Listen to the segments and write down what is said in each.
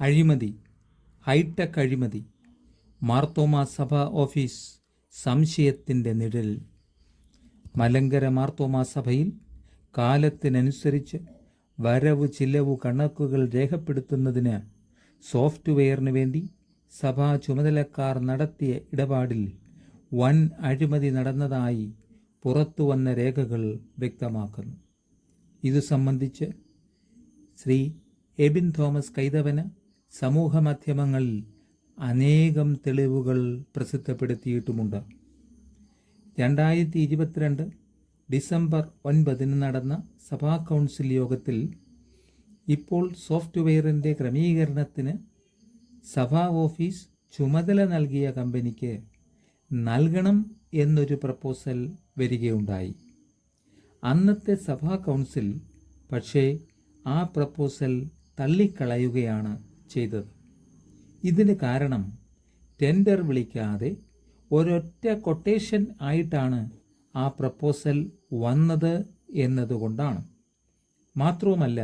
അഴിമതി ഹൈടെക് അഴിമതി മാർത്തോമ സഭ ഓഫീസ് സംശയത്തിന്റെ നിഴൽ. മലങ്കര മാർത്തോമ സഭയിൽ കാലത്തിനനുസരിച്ച് വരവ് ചിലവ് കണക്കുകൾ രേഖപ്പെടുത്തുന്നതിന് സോഫ്റ്റ്വെയറിന് വേണ്ടി സഭാ ചുമതലക്കാർ നടത്തിയ ഇടപാടിൽ വൻ അഴിമതി നടന്നതായി പുറത്തു വന്ന രേഖകൾ വ്യക്തമാക്കുന്നു. ഇതു സംബന്ധിച്ച് ശ്രീ എബിൻ തോമസ് കൈതവന് സമൂഹ മാധ്യമങ്ങൾ അനേകം തെളിവുകൾ പ്രസിദ്ധപ്പെടുത്തിയിട്ടുമുണ്ട്. രണ്ടായിരത്തി ഇരുപത്തിരണ്ട് ഡിസംബർ ഒൻപതിന് നടന്ന സഭാ കൗൺസിൽ യോഗത്തിൽ ഇപ്പോൾ സോഫ്റ്റ്വെയറിന്റെ ക്രമീകരണത്തിന് സഭാ ഓഫീസ് ചുമതല നൽകിയ കമ്പനിക്ക് നൽകണം എന്നൊരു പ്രപ്പോസൽ വരികയുണ്ടായി. അന്നത്തെ സഭാ കൗൺസിൽ പക്ഷേ ആ പ്രപ്പോസൽ തള്ളിക്കളയുകയാണ്. ചെയ്തത്. ഇതിന് കാരണം ടെൻഡർ വിളിക്കാതെ ഒരൊറ്റ കൊട്ടേഷൻ ആയിട്ടാണ് ആ പ്രപ്പോസൽ വന്നത് എന്നതുകൊണ്ടാണ്. മാത്രവുമല്ല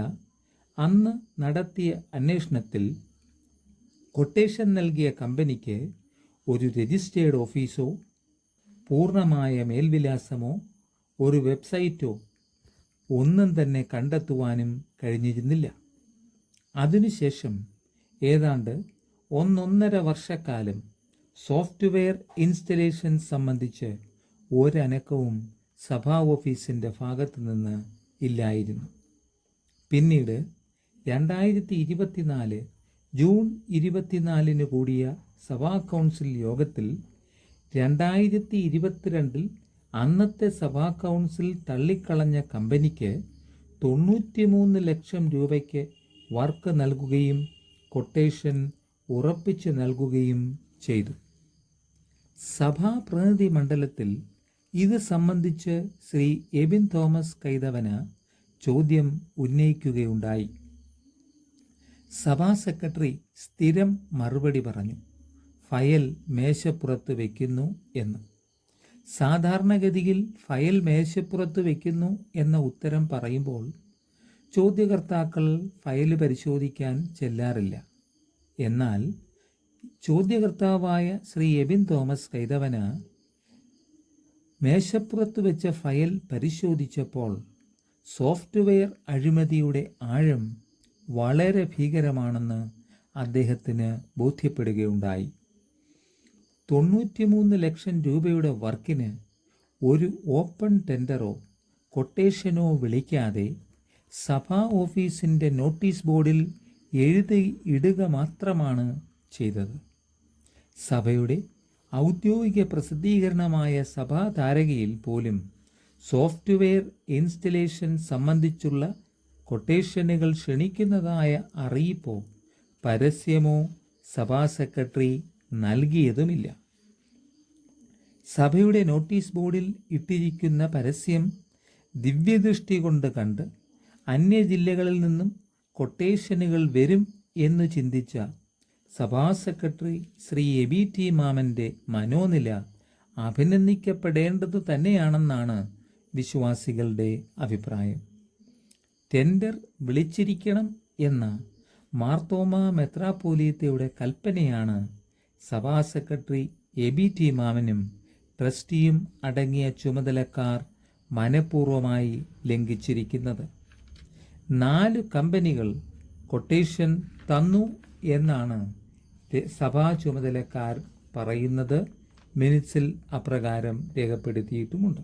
അന്ന് നടത്തിയ അന്വേഷണത്തിൽ കൊട്ടേഷൻ നൽകിയ കമ്പനിക്ക് ഒരു രജിസ്റ്റേർഡ് ഓഫീസോ പൂർണമായ മേൽവിലാസമോ ഒരു വെബ്സൈറ്റോ ഒന്നും തന്നെ കണ്ടെത്തുവാനും കഴിഞ്ഞിരുന്നില്ല. അതിനുശേഷം ഏതാണ്ട് ഒന്നൊന്നര വർഷക്കാലം സോഫ്റ്റ്വെയർ ഇൻസ്റ്റലേഷൻ സംബന്ധിച്ച് ഒരനക്കവും സഭാ ഓഫീസിന്റെ ഭാഗത്തു നിന്ന് ഇല്ലായിരുന്നു. പിന്നീട് രണ്ടായിരത്തി ഇരുപത്തിനാല് ജൂൺ ഇരുപത്തിനാലിന് കൂടിയ സഭാ കൗൺസിൽ യോഗത്തിൽ രണ്ടായിരത്തി ഇരുപത്തിരണ്ടിൽ അന്നത്തെ സഭാ കൗൺസിൽ തള്ളിക്കളഞ്ഞ കമ്പനിക്ക് തൊണ്ണൂറ്റിമൂന്ന് ലക്ഷം രൂപയ്ക്ക് വർക്ക് നൽകുകയും കൊട്ടേഷൻ ഉറപ്പിച്ചു നൽകുകയും ചെയ്തു. സഭാ പ്രതിനിധി മണ്ഡലത്തിൽ ഇത് സംബന്ധിച്ച് ശ്രീ എബിൻ തോമസ് കൈതവന ചോദ്യം ഉന്നയിക്കുകയുണ്ടായി. സഭാ സെക്രട്ടറി സ്ഥിരം മറുപടി പറഞ്ഞു ഫയൽ മേശപ്പുറത്ത് വയ്ക്കുന്നു എന്ന്. സാധാരണഗതിയിൽ ഫയൽ മേശപ്പുറത്ത് വയ്ക്കുന്നു എന്ന ഉത്തരം പറയുമ്പോൾ ചോദ്യകർത്താക്കൾ ഫയൽ പരിശോധിക്കാൻ ചെല്ലാറില്ല. എന്നാൽ ചോദ്യകർത്താവായ ശ്രീ എബിൻ തോമസ് കൈതവന് മേശപ്പുറത്ത് വെച്ച ഫയൽ പരിശോധിച്ചപ്പോൾ സോഫ്റ്റ്വെയർ അഴിമതിയുടെ ആഴം വളരെ ഭീകരമാണെന്ന് അദ്ദേഹത്തിന് ബോധ്യപ്പെടുകയുണ്ടായി. തൊണ്ണൂറ്റിമൂന്ന് ലക്ഷം രൂപയുടെ വർക്കിന് ഒരു ഓപ്പൺ ടെൻഡറോ കൊട്ടേഷനോ വിളിക്കാതെ സഭാ ഓഫീസിന്റെ നോട്ടീസ് ബോർഡിൽ എഴുതി ഇടുക മാത്രമാണ് ചെയ്തത്. സഭയുടെ ഔദ്യോഗിക പ്രസിദ്ധീകരണമായ സഭാധാരകയിൽ പോലും സോഫ്റ്റ്വെയർ ഇൻസ്റ്റലേഷൻ സംബന്ധിച്ചുള്ള കൊട്ടേഷനുകൾ ക്ഷണിക്കുന്നതായ അറിയിപ്പോ പരസ്യമോ സഭാ സെക്രട്ടറി നൽകിയതുമില്ല. സഭയുടെ നോട്ടീസ് ബോർഡിൽ ഇട്ടിരിക്കുന്ന പരസ്യം ദിവ്യദൃഷ്ടി കൊണ്ട് കണ്ട് അന്യ ജില്ലകളിൽ നിന്നും കൊട്ടേഷനുകൾ വരും എന്ന് ചിന്തിച്ച സഭാ secretary Shri A B T. മാമന്റെ മനോനില അഭിനന്ദിക്കപ്പെടേണ്ടതു തന്നെയാണെന്നാണ് വിശ്വാസികളുടെ അഭിപ്രായം. ടെൻഡർ വിളിച്ചിരിക്കണം എന്ന മാർത്തോമ മെത്രാപോലിയത്തയുടെ കൽപ്പനയാണ് സഭാ സെക്രട്ടറി എ ബി ടി. മാമനും ട്രസ്റ്റിയും അടങ്ങിയ ചുമതലക്കാർ മനഃപൂർവമായി ലംഘിച്ചിരിക്കുന്നത്. നാല് കമ്പനികൾ കൊട്ടേഷൻ തന്നു എന്നാണ് സഭാ ചുമതലക്കാർ പറയുന്നത്. മിനിറ്റ്സിൽ അപ്രകാരം രേഖപ്പെടുത്തിയിട്ടുമുണ്ട്.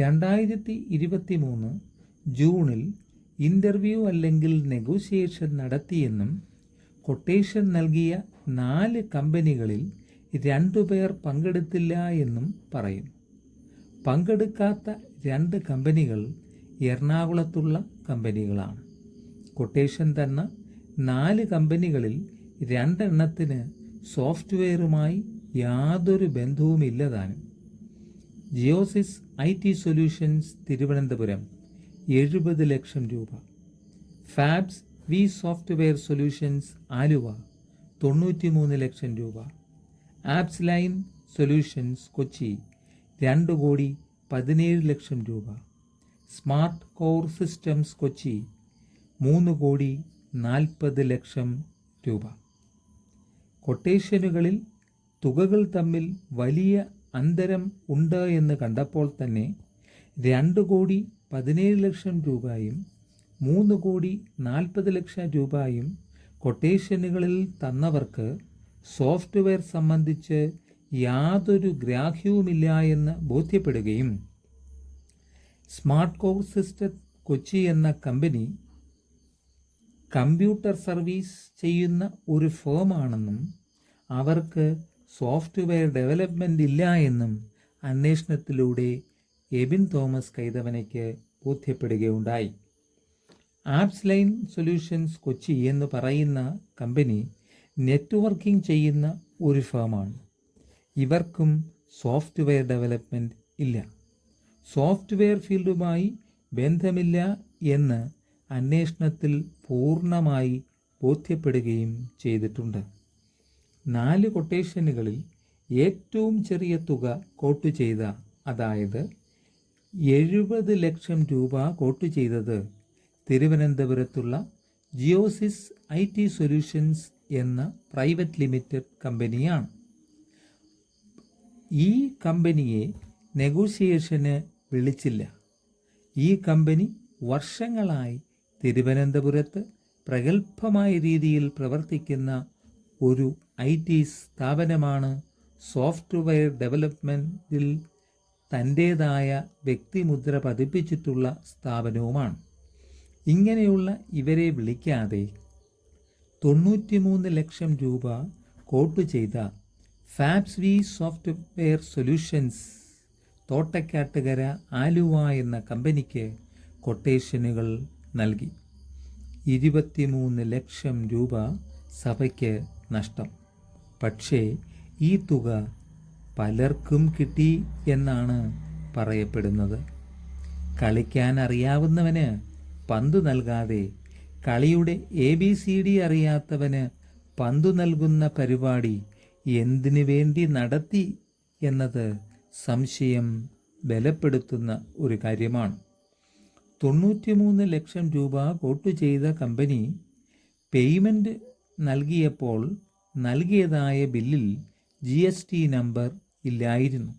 രണ്ടായിരത്തി ഇരുപത്തി മൂന്ന് ജൂണിൽ ഇന്റർവ്യൂ അല്ലെങ്കിൽ നെഗോഷിയേഷൻ നടത്തിയെന്നും കൊട്ടേഷൻ നൽകിയ നാല് കമ്പനികളിൽ രണ്ടുപേർ പങ്കെടുത്തില്ല എന്നും പറയും പങ്കെടുക്കാത്ത രണ്ട് കമ്പനികൾ എറണാകുളത്തുള്ള കമ്പനികളാണ്. കൊട്ടേഷൻ തന്ന നാല് കമ്പനികളിൽ രണ്ടെണ്ണത്തിന് സോഫ്റ്റ്വെയറുമായി യാതൊരു ബന്ധവുമില്ലതാനും. Geosys I T solutions Thiruvananthapuram എഴുപത് ലക്ഷം രൂപ. Fabs V software solutions Aluva തൊണ്ണൂറ്റിമൂന്ന് ലക്ഷം രൂപ. ആപ്സ് ലൈൻ സൊല്യൂഷൻസ് കൊച്ചി രണ്ട് കോടി പതിനേഴ് ലക്ഷം രൂപ. സ്മാർട്ട് കോർ സിസ്റ്റംസ് കൊച്ചി മൂന്ന് കോടി നാൽപ്പത് ലക്ഷം രൂപ. കൊട്ടേഷനുകളിൽ തുകകൾ തമ്മിൽ വലിയ അന്തരം ഉണ്ട് എന്ന് കണ്ടപ്പോൾ തന്നെ രണ്ട് കോടി പതിനേഴ് ലക്ഷം രൂപയും മൂന്ന് കോടി നാൽപ്പത് ലക്ഷം രൂപയും കൊട്ടേഷനുകളിൽ തന്നവർക്ക് സോഫ്റ്റ്വെയർ സംബന്ധിച്ച് യാതൊരു ഗ്രാഹ്യവുമില്ല എന്ന് ബോധ്യപ്പെടുകയും സ്മാർട്ട് കോർ സിസ്റ്റം കൊച്ചി എന്ന കമ്പനി കമ്പ്യൂട്ടർ സർവീസ് ചെയ്യുന്ന ഒരു ഫേമാണെന്നും അവർക്ക് സോഫ്റ്റ്വെയർ ഡെവലപ്മെന്റ് ഇല്ല എന്നും അന്വേഷണത്തിലൂടെ എബിൻ തോമസ് കൈതവനയ്ക്ക് ബോധ്യപ്പെടുകയുണ്ടായി. ആപ്സ് ലൈൻ സൊല്യൂഷൻസ് കൊച്ചി എന്ന് പറയുന്ന കമ്പനി നെറ്റ്വർക്കിംഗ് ചെയ്യുന്ന ഒരു ഫേമാണ്. ഇവർക്കും സോഫ്റ്റ്വെയർ ഡെവലപ്മെന്റ് ഇല്ല. സോഫ്റ്റ്വെയർ ഫീൽഡുമായി ബന്ധമില്ല എന്ന് അന്വേഷണത്തിൽ പൂർണമായി ബോധ്യപ്പെടുകയും ചെയ്തിട്ടുണ്ട്. നാല് കൊട്ടേഷനുകളിൽ ഏറ്റവും ചെറിയ തുക കോട്ട് ചെയ്ത അതായത് എഴുപത് ലക്ഷം രൂപ കോട്ട് ചെയ്തത് തിരുവനന്തപുരത്തുള്ള ജിയോസിസ് ഐ ടി സൊല്യൂഷൻസ് എന്ന പ്രൈവറ്റ് ലിമിറ്റഡ് കമ്പനിയാണ്. ഈ കമ്പനിയെ നെഗോഷിയേഷന് വിളിച്ചില്ല. ഈ കമ്പനി വർഷങ്ങളായി തിരുവനന്തപുരത്ത് പ്രഗത്ഭമായ രീതിയിൽ പ്രവർത്തിക്കുന്ന ഒരു ഐ ടി സ്ഥാപനമാണ് സോഫ്റ്റ്വെയർ ഡെവലപ്മെന്റിൽ തന്റേതായ വ്യക്തിമുദ്ര പതിപ്പിച്ചിട്ടുള്ള സ്ഥാപനവുമാണ്. ഇങ്ങനെയുള്ള ഇവരെ വിളിക്കാതെ തൊണ്ണൂറ്റിമൂന്ന് ലക്ഷം രൂപ കോട്ട് ചെയ്ത Fabs V software solutions Thottakkattukara Aluva എന്ന കമ്പനിക്ക് കൊട്ടേഷനുകൾ നൽകി. ഇരുപത്തിമൂന്ന് ലക്ഷം രൂപ സഭയ്ക്ക് നഷ്ടം. പക്ഷേ ഈ തുക പലർക്കും കിട്ടി എന്നാണ് പറയപ്പെടുന്നത്. കളിക്കാൻ അറിയാവുന്നവന് പന്ത് നൽകാതെ കളിയുടെ എ ബി സി ഡി അറിയാത്തവന് പന്തു നൽകുന്ന പരിപാടി എന്തിനു വേണ്ടി നടത്തി എന്നത് സംശയം ബലപ്പെടുത്തുന്ന ഒരു കാര്യമാണ്. തൊണ്ണൂറ്റിമൂന്ന് ലക്ഷം രൂപ കോട്ട് ചെയ്ത കമ്പനി പേയ്മെന്റ് നൽകിയപ്പോൾ നൽകിയതായ ബില്ലിൽ ജി എസ് ടി നമ്പർ ഇല്ലായിരുന്നു.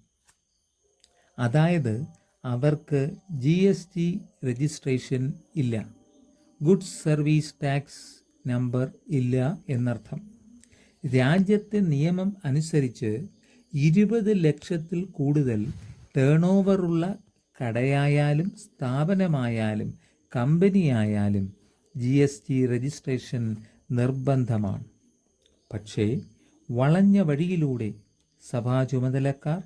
അതായത് അവർക്ക് ജി എസ് ടി രജിസ്ട്രേഷൻ ഇല്ല. ഗുഡ്സ് സർവീസ് ടാക്സ് നമ്പർ ഇല്ല എന്നർത്ഥം. രാജ്യത്തെ നിയമം അനുസരിച്ച് ഇരുപത് ലക്ഷത്തിൽ കൂടുതൽ ടേൺ ഓവറുള്ള കടയായാലും സ്ഥാപനമായാലും കമ്പനിയായാലും ജി എസ് ടി രജിസ്ട്രേഷൻ നിർബന്ധമാണ്. പക്ഷേ വളഞ്ഞ വഴിയിലൂടെ സഭാ ചുമതലക്കാർ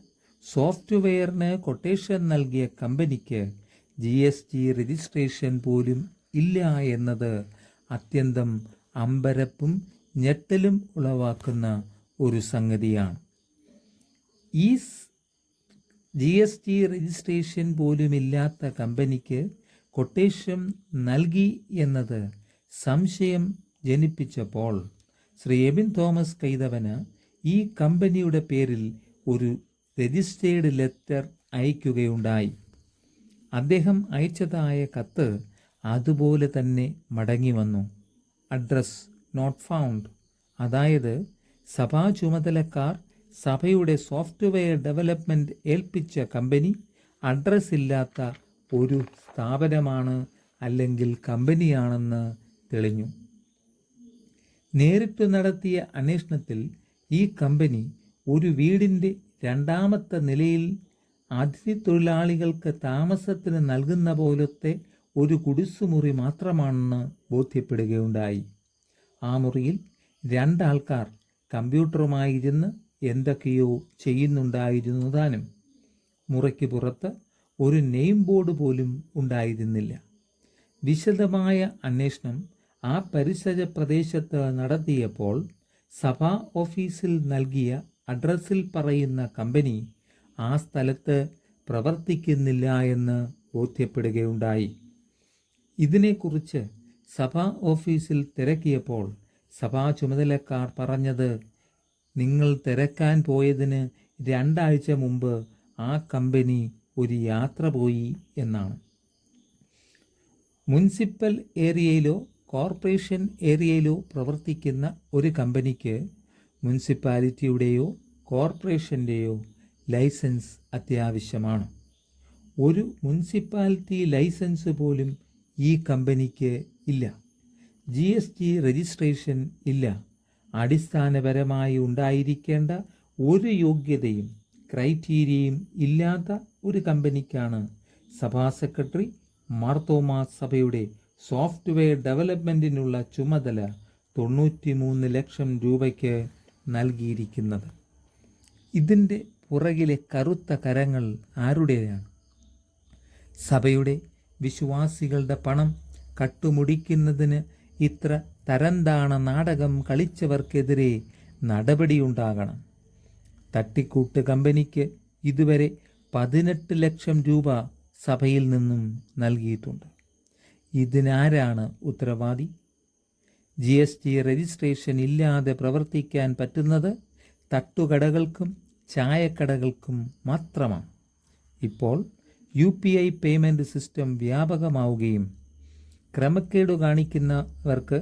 സോഫ്റ്റ്വെയറിന് കൊട്ടേഷൻ നൽകിയ കമ്പനിക്ക് ജി എസ് ടി രജിസ്ട്രേഷൻ പോലും ഇല്ല എന്നത് അത്യന്തം അമ്പരപ്പും ഞെട്ടലും ഉളവാക്കുന്ന ഒരു സംഗതിയാണ്. ഈ ജി എസ് ടി രജിസ്ട്രേഷൻ പോലുമില്ലാത്ത കമ്പനിക്ക് കൊട്ടേഷൻ നൽകി എന്നത് സംശയം ജനിപ്പിച്ചപ്പോൾ ശ്രീ എബിൻ തോമസ് കൈതവന് ഈ കമ്പനിയുടെ പേരിൽ ഒരു രജിസ്റ്റേർഡ് ലെറ്റർ അയക്കുകയുണ്ടായി. അദ്ദേഹം അയച്ചതായ കത്ത് അതുപോലെ തന്നെ മടങ്ങി വന്നു. Address not found. അതായത് സഭാ ചുമതലക്കാർ സഭയുടെ സോഫ്റ്റ്വെയർ ഡെവലപ്മെന്റ് ഏൽപ്പിച്ച കമ്പനി അഡ്രസ് ഇല്ലാത്ത ഒരു സ്ഥാപനമാണ് അല്ലെങ്കിൽ കമ്പനിയാണെന്ന് തെളിഞ്ഞു. നേരിട്ട് നടത്തിയ അന്വേഷണത്തിൽ ഈ കമ്പനി ഒരു വീടിന്റെ രണ്ടാമത്തെ നിലയിൽ അതിഥി തൊഴിലാളികൾക്ക് താമസത്തിന് നൽകുന്ന പോലത്തെ ഒരു കുടിസുമുറി മാത്രമാണെന്ന് ബോധ്യപ്പെടുകയുണ്ടായി. ആ മുറിയിൽ രണ്ടാൾക്കാർ കമ്പ്യൂട്ടറുമായി ഇരുന്ന് എന്തൊക്കെയോ ചെയ്യുന്നുണ്ടായിരുന്നു താനും മുറയ്ക്ക് പുറത്ത് ഒരു നെയിം ബോർഡ് പോലും ഉണ്ടായിരുന്നില്ല. വിശദമായ അന്വേഷണം ആ പരിസര പ്രദേശത്ത് നടത്തിയപ്പോൾ സഭാ ഓഫീസിൽ നൽകിയ അഡ്രസ്സിൽ പറയുന്ന കമ്പനി ആ സ്ഥലത്ത് പ്രവർത്തിക്കുന്നില്ല എന്ന് ബോധ്യപ്പെടുകയുണ്ടായി. ഇതിനെക്കുറിച്ച് സഭാ ഓഫീസിൽ തിരക്കിയപ്പോൾ സഭാ ചുമതലക്കാർ പറഞ്ഞത് നിങ്ങൾ തിരക്കാൻ പോയതിന് രണ്ടാഴ്ച മുമ്പ് ആ കമ്പനി ഒരു യാത്ര പോയി എന്നാണ്. മുനിസിപ്പൽ ഏരിയയിലോ കോർപ്പറേഷൻ ഏരിയയിലോ പ്രവർത്തിക്കുന്ന ഒരു കമ്പനിക്ക് മുനിസിപ്പാലിറ്റിയുടെയോ കോർപ്പറേഷന്റെയോ ലൈസൻസ് അത്യാവശ്യമാണ്. ഒരു മുനിസിപ്പാലിറ്റി ലൈസൻസ് പോലും ഈ കമ്പനിക്ക് ഇല്ല. ജി രജിസ്ട്രേഷൻ ഇല്ല. അടിസ്ഥാനപരമായി ഉണ്ടായിരിക്കേണ്ട ഒരു യോഗ്യതയും ക്രൈറ്റീരിയയും ഇല്ലാത്ത ഒരു കമ്പനിക്കാണ് സഭാ സെക്രട്ടറി മാർത്തോമാ സഭയുടെ സോഫ്റ്റ്വെയർ ഡെവലപ്മെന്റിനുള്ള ചുമതല തൊണ്ണൂറ്റിമൂന്ന് ലക്ഷം രൂപയ്ക്ക് നൽകിയിരിക്കുന്നത്. ഇതിന്റെ പുറകിലെ കറുത്ത കരങ്ങൾ ആരുടേതാണ്? സഭയുടെ വിശ്വാസികളുടെ പണം കട്ടുമുടിക്കുന്നതിന് ഇത്ര തരംതാണ നാടകം കളിച്ചവർക്കെതിരെ നടപടിയുണ്ടാകണം. തട്ടിക്കൂട്ട് കമ്പനിക്ക് ഇതുവരെ പതിനെട്ട് ലക്ഷം രൂപ സഭയിൽ നിന്നും നൽകിയിട്ടുണ്ട്. ഇതിനാരാണ് ഉത്തരവാദി? ജി എസ് ടി രജിസ്ട്രേഷൻ ഇല്ലാതെ പ്രവർത്തിക്കാൻ പറ്റുന്നത് തട്ടുകടകൾക്കും ചായക്കടകൾക്കും മാത്രമാണ്. ഇപ്പോൾ U P I payment system വ്യാപകമാവുകയും ക്രമക്കേട് കാണിക്കുന്നവർക്ക്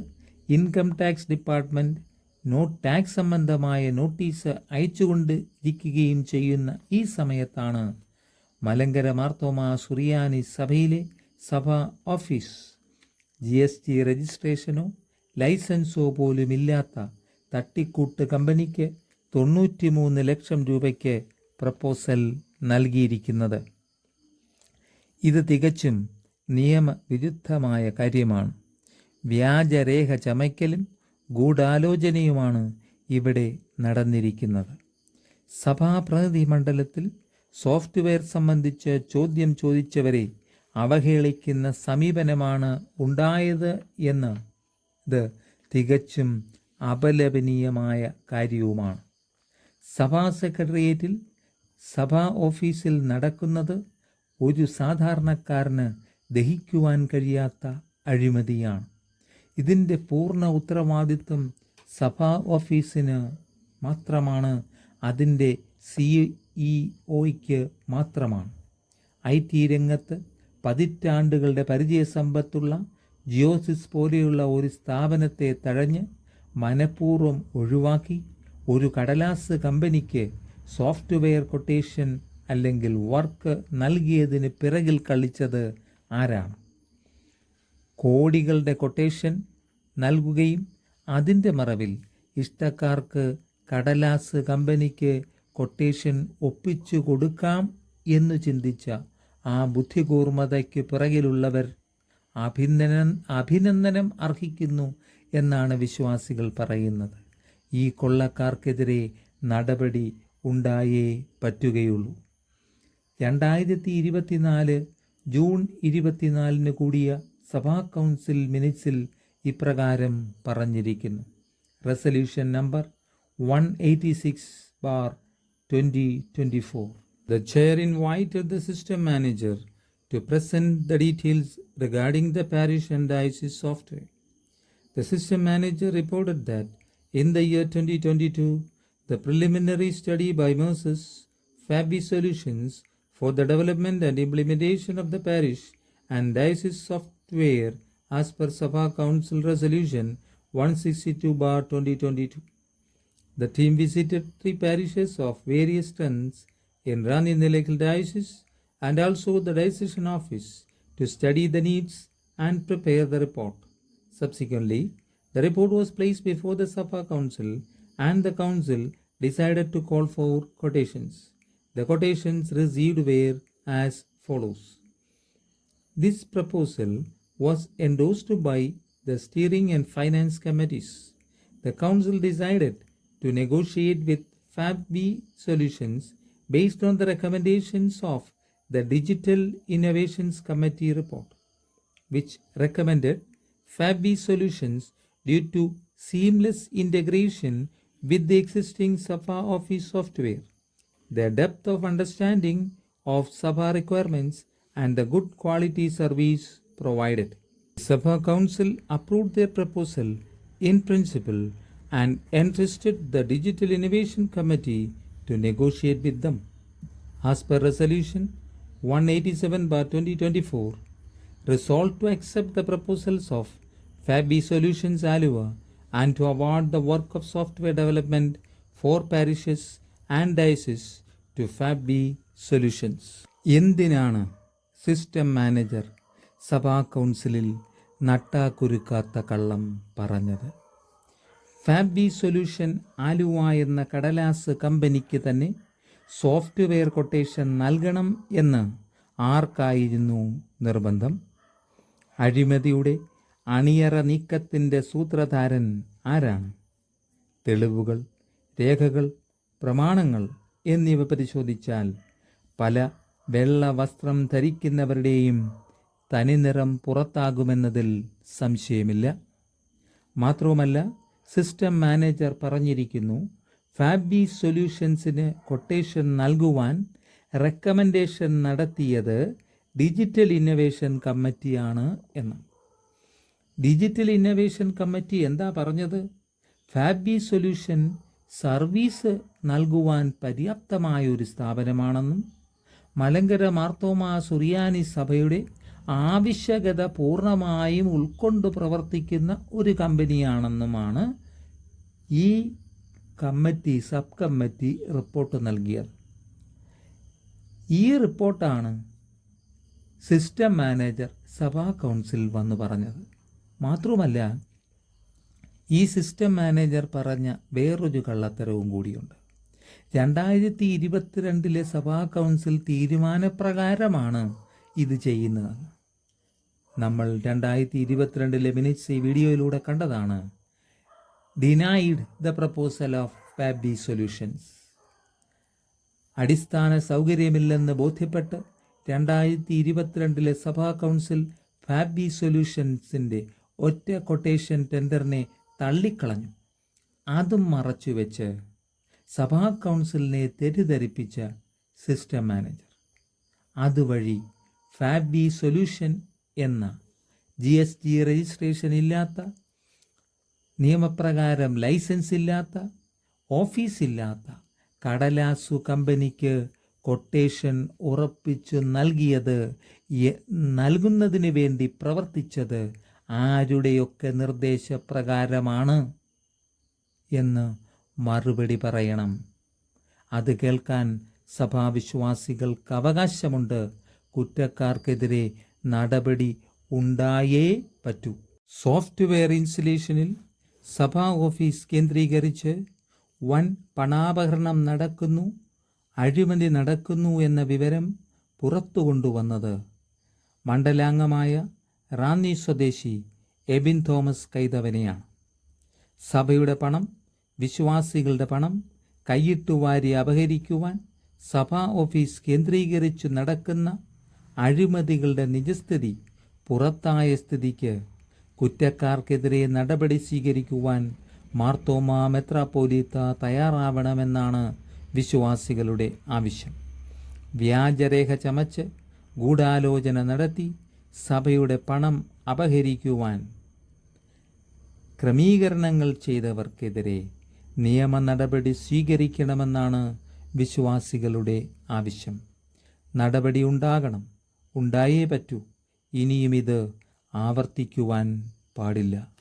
income tax department no tax സംബന്ധമായ നോട്ടീസ് അയച്ചുകൊണ്ട് ഇരിക്കുകയും ചെയ്യുന്ന ഈ സമയത്താണ് മലങ്കര മാർത്തോമ സുറിയാനി സഭയിലെ സഭാ ഓഫീസ്. ജി എസ് ടി രജിസ്ട്രേഷനോ ലൈസൻസോ പോലുമില്ലാത്ത തട്ടിക്കൂട്ട് കമ്പനിക്ക് തൊണ്ണൂറ്റിമൂന്ന് ലക്ഷം രൂപയ്ക്ക് പ്രപ്പോസൽ നൽകിയിരിക്കുന്നത്. ഇത് തികച്ചും നിയമവിരുദ്ധമായ കാര്യമാണ്. വ്യാജരേഖ ചമയ്ക്കലും ഗൂഢാലോചനയുമാണ് ഇവിടെ നടന്നിരിക്കുന്നത്. സഭാപ്രതിനിധി മണ്ഡലത്തിൽ സോഫ്റ്റ്വെയർ സംബന്ധിച്ച് ചോദ്യം ചോദിച്ചവരെ അവഹേളിക്കുന്ന സമീപനമാണ് ഉണ്ടായത് എന്ന് ഇത് തികച്ചും അപലപനീയമായ കാര്യവുമാണ്. സഭാ സെക്രട്ടേറിയറ്റിൽ സഭാ ഓഫീസിൽ നടക്കുന്നത് ഒരു സാധാരണക്കാരന് ദഹിക്കുവാൻ കഴിയാത്ത അഴിമതിയാണ്. ഇതിന്റെ പൂർണ ഉത്തരവാദിത്വം സഭാ ഓഫീസിന് മാത്രമാണ്. അതിന്റെ സിഇഒയ്ക്ക് മാത്രമാണ്. ഐ ടി രംഗത്ത് പതിറ്റാണ്ടുകളുടെ പരിചയസമ്പത്തുള്ള ജിയോസിസ് പോലെയുള്ള ഒരു സ്ഥാപനത്തെ തഴഞ്ഞ് മനഃപൂർവം ഒഴിവാക്കി ഒരു കടലാസ് കമ്പനിക്ക് സോഫ്റ്റ്വെയർ കൊട്ടേഷൻ അല്ലെങ്കിൽ വർക്ക് നൽകിയതിന് പിറകിൽ കളിച്ചത് ആരാണ്? കോടികളുടെ കൊട്ടേഷൻ നൽകുകയും അതിന്റെ മറവിൽ ഇഷ്ടക്കാർക്ക് കടലാസ് കമ്പനിക്ക് കൊട്ടേഷൻ ഒപ്പിച്ചു കൊടുക്കാം എന്നു ചിന്തിച്ച ആ ബുദ്ധികൂർമ്മതയ്ക്ക് പിറകിലുള്ളവർ അഭിനന്ദനം അഭിനന്ദനം അർഹിക്കുന്നു എന്നാണ് വിശ്വാസികൾ പറയുന്നത്. ഈ കൊള്ളക്കാർക്കെതിരെ നടപടി ഉണ്ടായേ പറ്റുകയുള്ളൂ. രണ്ടായിരത്തി ഇരുപത്തിനാല് ജൂൺ ഇരുപത്തിനാലിന് കൂടിയ സഭാ കൗൺസിൽ മിനിറ്റ്സിൽ ഇപ്രകാരം പറഞ്ഞിരിക്കുന്നു. Resolution number one eighty six bar twenty twenty four. The chair invited the system manager to present the details regarding the parish and diocese software. The system manager reported that in the year twenty twenty two the preliminary study by messrs Fabi solutions for the development and implementation of the parish and diocese software as per Sabha Council Resolution 162 bar 2022. The team visited three parishes of various strengths in Rani Nilekal Diocese and also the diocesan office to study the needs and prepare the report. Subsequently, the report was placed before the Sabha Council and the Council decided to call for quotations. The quotations received were as follows. This proposal was endorsed by the steering and finance committees. The council decided to negotiate with FAB solutions based on the recommendations of the Digital Innovations Committee report, which recommended FAB solutions due to seamless integration with the existing SAPA Office software, their depth of understanding of Sabha requirements, and the good quality service provided. Sabha Council approved their proposal in principle and entrusted the Digital Innovation Committee to negotiate with them. As per resolution 187 by 2024, resolved to accept the proposals of FabB Solutions Aluva and to award the work of software development for parishes and to to B Solutions. എന്തിനാണ് system manager സഭാ കൗൺസിലിൽ നട്ടാക്കുരുക്കാത്ത കള്ളം പറഞ്ഞത്? Fabi solution Aluva എന്ന കടലാസ് കമ്പനിക്ക് തന്നെ software quotation നൽകണം എന്ന് ആർക്കായിരുന്നു നിർബന്ധം? അഴിമതിയുടെ അണിയറ നീക്കത്തിന്റെ സൂത്രധാരൻ ആരാണ്? തെളിവുകൾ രേഖകൾ പ്രമാണങ്ങൾ എന്നിവ പരിശോധിച്ചാൽ പല വെള്ള വസ്ത്രം ധരിക്കുന്നവരുടെയും തനിനിറം പുറത്താകുമെന്നതിൽ സംശയമില്ല. മാത്രവുമല്ല സിസ്റ്റം മാനേജർ പറഞ്ഞിരിക്കുന്നു ഫാബി സൊല്യൂഷൻസിന് കൊട്ടേഷൻ നൽകുവാൻ റെക്കമെൻഡേഷൻ നടത്തിയത് ഡിജിറ്റൽ ഇന്നൊവേഷൻ കമ്മിറ്റിയാണ് എന്ന്. ഡിജിറ്റൽ ഇന്നൊവേഷൻ കമ്മിറ്റി എന്താ പറഞ്ഞത്? ഫാബി സൊല്യൂഷൻ സർവീസ് നൽകുവാൻ പര്യാപ്തമായ ഒരു സ്ഥാപനമാണെന്നും മലങ്കര മാർത്തോമാ സുറിയാനി സഭയുടെ ആവശ്യകത പൂർണമായും ഉൾക്കൊണ്ട് പ്രവർത്തിക്കുന്ന ഒരു കമ്പനിയാണെന്നുമാണ് ഈ കമ്മിറ്റി സബ് കമ്മിറ്റി റിപ്പോർട്ട് നൽകിയത്. ഈ റിപ്പോർട്ടാണ് സിസ്റ്റം മാനേജർ സഭാ കൗൺസിൽ വന്നു പറഞ്ഞത്. മാത്രമല്ല ഈ സിസ്റ്റം മാനേജർ പറഞ്ഞ വേറൊരു കള്ളത്തരവും കൂടിയുണ്ട്. രണ്ടായിരത്തി ഇരുപത്തിരണ്ടിലെ സഭാ കൗൺസിൽ തീരുമാനപ്രകാരമാണ് ഇത് ചെയ്യുന്നത്. നമ്മൾ രണ്ടായിരത്തി ഇരുപത്തിരണ്ടിലെ മിനിറ്റ്സ് ഈ വീഡിയോയിലൂടെ കണ്ടതാണ്. Denied the proposal of Fabi solutions അടിസ്ഥാന സൗകര്യമില്ലെന്ന് ബോധ്യപ്പെട്ട് രണ്ടായിരത്തി ഇരുപത്തിരണ്ടിലെ സഭാ കൗൺസിൽ ഫാബി സൊല്യൂഷൻസിന്റെ ഒറ്റ കൊട്ടേഷൻ ടെൻഡറിനെ തള്ളിക്കളഞ്ഞു. അതും മറച്ചുവെച്ച് സഭാ കൗൺസിലിനെ തെറ്റിദ്ധരിപ്പിച്ച സിസ്റ്റം മാനേജർ. അതുവഴി ഫാബി സൊല്യൂഷൻ എന്ന ജി എസ് ടി രജിസ്ട്രേഷൻ ഇല്ലാത്ത നിയമപ്രകാരം ലൈസൻസ് ഇല്ലാത്ത ഓഫീസ് ഇല്ലാത്ത കടലാസു കമ്പനിക്ക് കൊട്ടേഷൻ ഉറപ്പിച്ചു നൽകിയത് നൽകുന്നതിന് വേണ്ടി പ്രവർത്തിച്ചത് ആരുടെയൊക്കെ നിർദ്ദേശപ്രകാരമാണ് എന്ന് മറുപടി പറയണം. അത് കേൾക്കാൻ സഭാവിശ്വാസികൾക്ക് അവകാശമുണ്ട്. കുറ്റക്കാർക്കെതിരെ നടപടി ഉണ്ടായേ പറ്റൂ. സോഫ്റ്റ്വെയർ ഇൻസ്റ്റലേഷനിൽ സഭാ ഓഫീസ് കേന്ദ്രീകരിച്ച് വൻ പണാപകരണം നടക്കുന്നു അഴിമതി നടക്കുന്നു എന്ന വിവരം പുറത്തു കൊണ്ടുവന്നത് മണ്ഡലാംഗമായ റാന്നി സ്വദേശി എബിൻ തോമസ് കൈതവനെയാണ്. സഭയുടെ പണം വിശ്വാസികളുടെ പണം കൈയിട്ടുവാരി അപഹരിക്കുവാൻ സഭാ ഓഫീസ് കേന്ദ്രീകരിച്ചു നടക്കുന്ന അഴിമതികളുടെ നിജസ്ഥിതി പുറത്തായ സ്ഥിതിക്ക് കുറ്റക്കാർക്കെതിരെ നടപടി സ്വീകരിക്കുവാൻ മാർത്തോമ മെത്രാപ്പോലീത്ത തയ്യാറാവണമെന്നാണ് വിശ്വാസികളുടെ ആവശ്യം. വ്യാജരേഖ ചമച്ച് ഗൂഢാലോചന നടത്തി സഭയുടെ പണം അപഹരിക്കുവാൻ ക്രമീകരണങ്ങൾ ചെയ്തവർക്കെതിരെ നിയമ നടപടി സ്വീകരിക്കണമെന്നാണ് വിശ്വാസികളുടെ ആവശ്യം. നടപടി ഉണ്ടാകണം. ഉണ്ടായേ പറ്റൂ. ഇനിയും ഇത് ആവർത്തിക്കുവാൻ പാടില്ല.